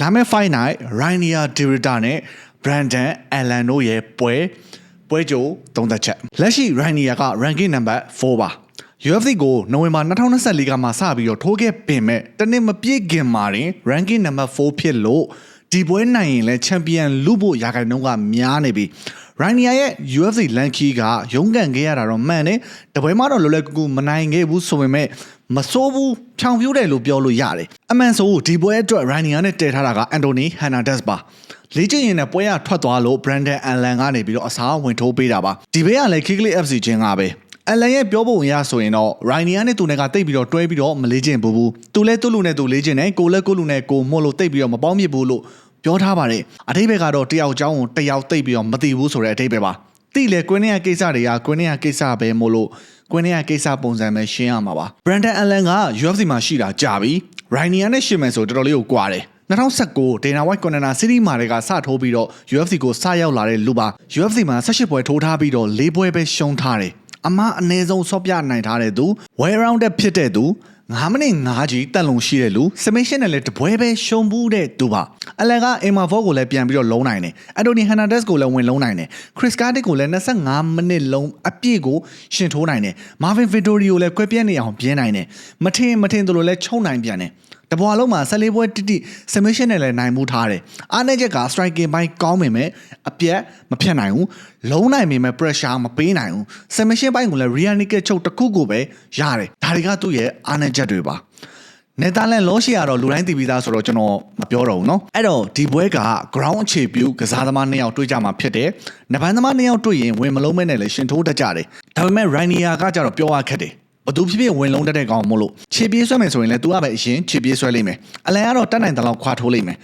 လာမယ့် fight night Rainier Derrida နဲ့ Brandon Allen တို့ရဲ့ပွဲပွဲကြိုသုံးသက်ချက်လက်ရှိ Rainier က ranking number 4ပါ UFC ကိုနိုဝင်ဘာ2024ကမှစပြီးတော့ထိုးခဲ့ပင်မဲ့တနစ်မပြည့်ခင်မှာတင် ranking number 4ဖြစ်လို့ဒီပွဲနိုင်ရင်လည်းချန်ပီယံလူဖို့ရာခိုင်နှုန်းကများနေပြီ ရိုင်နီယာရဲ့ UFC လန်ခီကရုန်းကန်ခဲ့ရတာတော့မှန်တယ်တပွဲမှတော့လွယ်လွယ်ကူကူမနိုင်ခဲ့ဘူးဆိုပေမဲ့မစိုးဘူးဖြောင်ပြိုးတယ်လို့ပြောလို့ရတယ်အမှန်ဆိုဒီပွဲအတွက်ရိုင်နီယာနဲ့တည်ထားတာကအန်တိုနီဟန်နာဒက်စ်ပါလေ့ကျင့်ရင်လည်းပွဲရထွက်သွားလို့ Brandon Allen ကနေပြီးတော့အစားဝင်ထိုးပေးတာပါဒီဘေးကလည်း Kickly FC ချင်းကပဲအလန်ရဲ့ပြောဖို့အရဆိုရင်တော့ရိုင်နီယာနဲ့သူနဲ့ကတိတ်ပြီးတော့တွဲပြီးတော့မလေးကျင်ဘူးဘူးသူလဲသူ့လူနဲ့သူလေးကျင်တယ်ကိုလဲကိုလူနဲ့ကိုမို့လို့တိတ်ပြီးတော့မပေါင်းမြစ်ဘူးလို့ ပြောထားပါတယ်အတိတ်ဘက်ကတော့တယောက်เจ้าကိုတယောက်တိတ်ပြီးတော့မသိဘူးဆိုတဲ့အတိတ်ဘက်ပါတိလေကွင်းထဲကကိစ္စတွေကကွင်းထဲကကိစ္စပဲမို့လို့ကွင်းထဲကကိစ္စပုံစံပဲရှင်းရမှာပါ Brandon Allen က UFC မှာရှိတာကြာပြီ Rainier နဲ့ရှင်းမယ်ဆိုတော်တော်လေးကိုကွာတယ်2019 Dana White Corner City မှာတွေကစထိုးပြီးတော့ UFC ကိုစရောက်လာတဲ့လူပါ UFC မှာ18ပွဲထိုးထားပြီးတော့၄ပွဲပဲရှုံးထားတယ်အမအနည်းဆုံးဆော့ပြနိုင်ထားတဲ့သူ well rounded ဖြစ်တဲ့သူ 9မိနစ်5ကြီးတက်လုံရှိတဲ့လူ submission နဲ့လည်းတပွဲပဲရှုံဘူးတဲ့သူပါအလန်ကအင်မာဖောကိုလည်းပြန်ပြီးတော့လုံးနိုင်တယ်အန်တိုနီဟန်နာဒက်စ်ကိုလည်းဝင်လုံးနိုင်တယ်ခရစ်ကားတစ်ကိုလည်း25မိနစ်လုံးအပြည့်ကိုရှင်ထိုးနိုင်တယ်မာဗင်ဗီတိုရီကိုလည်းကွဲပြက်နေအောင်ပြင်းနိုင်တယ်မထင်မထင်တို့လိုလည်းချုံနိုင်ပြန်တယ် တဘွာလုံးမှာ14ပွဲတိတိ submission နဲ့လည်းနိုင်မှုထားတယ်အားနည်းချက်က striking ဘိုင်းကောင်းပေမဲ့အပြက်မဖြတ်နိုင်ဘူးလုံးနိုင်ပေမဲ့ pressure မပေးနိုင်ဘူး submission ဘိုင်းကိုလည်း rear naked ချုပ်တစ်ခုကိုပဲရတယ်ဒါတွေကသူ့ရဲ့အားနည်းချက်တွေပါနယ်သာလန်လောရှိရတော့လူတိုင်းသိပြီးသားဆိုတော့ကျွန်တော်မပြောတော့ဘူးเนาะအဲ့တော့ဒီပွဲက ground အခြေပြုကစားသမားနှစ်ယောက်တွေ့ကြမှာဖြစ်တယ်။နဘန်သမားနှစ်ယောက်တွေ့ရင်ဝင်မလုံးမဲနဲ့လည်းရှင်ထိုးတတ်ကြတယ်။ဒါပေမဲ့ Rainier ကကြတော့ပြောရခက်တယ်။ ဘသူဖြစ်ဖြစ်ဝင်လုံးတက်တဲ့ကောင်မို့လို့ခြေပြေးဆွဲမယ်ဆိုရင်လည်း तू ကပဲအရင်ခြေပြေးဆွဲလိမ့်မယ်အလန်ကတော့တက်နိုင်တဲ့လောက်ခွာထိုးလိမ့်မယ်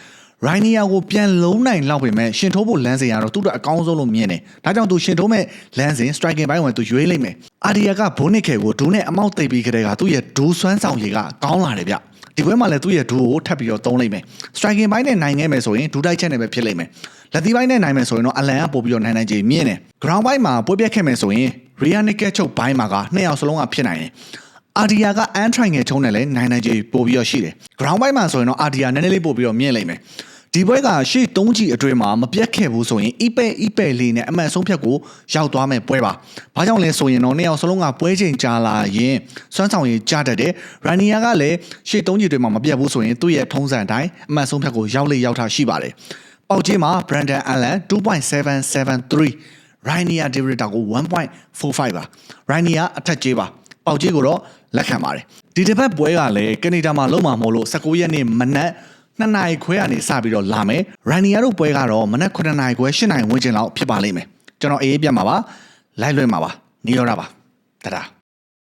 ရိုင်းနီယာကိုပြန်လုံးနိုင်လောက်ပေမဲ့ရှင်ထိုးဖို့လမ်းစဉ်ကတော့သူ့အတွက်အကောင်းဆုံးလို့မြင်တယ်။ဒါကြောင့်သူရှင်ထိုးမဲ့လမ်းစဉ် striking ဘိုင်းဝင်သူရွေးလိုက်မယ်။အာဒီယာကဘုန်းနစ်ခဲကိုဒူးနဲ့အမောက်သိပ်ပြီးခတဲ့ကသူ့ရဲ့ဒူးဆွမ်းဆောင်ရည်ကကောင်းလာတယ်ဗျ။ဒီဘက်မှာလည်းသူ့ရဲ့ဒူးကိုထပ်ပြီးတော့သုံးလိုက်မယ်။ striking ဘိုင်းနဲ့နိုင်ခဲ့မယ်ဆိုရင်ဒူးတိုက်ချက်နဲ့ပဲဖြစ်လိမ့်မယ်။လက်သီးဘိုင်းနဲ့နိုင်မယ်ဆိုရင်တော့အလန်ကပို့ပြီးတော့နိုင်နိုင်ချေမြင့်တယ်။ ground ဘိုင်းမှာပွေပြက်ခဲ့မယ်ဆိုရင် rear naked ချုပ်ဘိုင်းမှာကနှစ်ယောက်စလုံးကဖြစ်နိုင်တယ်။အာဒီယာကအန်ထရိုင်ငယ်ချုံးနဲ့လည်းနိုင်နိုင်ကြီးပို့ပြီးတော့ရှိတယ်။ ground ဘိုင်းမှာဆိုရင်တော့အာဒီယာနည်းနည်းလေးပို့ပြီးတော့မြင့်လိမ့်မယ်။ဒီပွဲကရှေ့3ကြီးအတွင်းမှာမပြတ်ခဲ့ဘူးဆိုရင်အီပဲအီပဲလေးနဲ့အမှန်ဆုံးဖြတ်ကိုရောက်သွားမယ်ပွဲပါ။ဘာကြောင့်လဲဆိုရင်တော့နှစ်ယောက်စလုံးကပွဲချိန်ကြာလာရင်စွမ်းဆောင်ရည်ကြတတ်တယ်။ရန်နီယာကလည်းရှေ့3ကြီးအတွင်းမှာမပြတ်ဘူးဆိုရင်သူ့ရဲ့ထုံးစံအတိုင်းအမှန်ဆုံးဖြတ်ကိုရောက်လေရောက်တာရှိပါတယ်။ပေါက်ကြီးမှာ Brandon Allen 2.773 Rainier Derrida ကို1.45ပါ Rainier အထက်ကြီးပါပေါက်ကြီးကိုတော့လက်ခံပါတယ်ဒီတစ်ပတ်ပွဲကလည်းကနေဒါမှာလုံးမှာမို့လို့19ရက်နေ့မနက်နှစ်နာရီခွဲကနေစပြီးတော့လာမယ်ရန်နီယာတို့ပွဲကတော့မနက်9နာရီခွဲ10နာရီဝန်းကျင်လောက်ဖြစ်ပါလိမ့်မယ်ကျွန်တော်အေးအေးပြတ်မှာပါလိုက်လွှင့်မှာပါနေရောတာပါတဒါ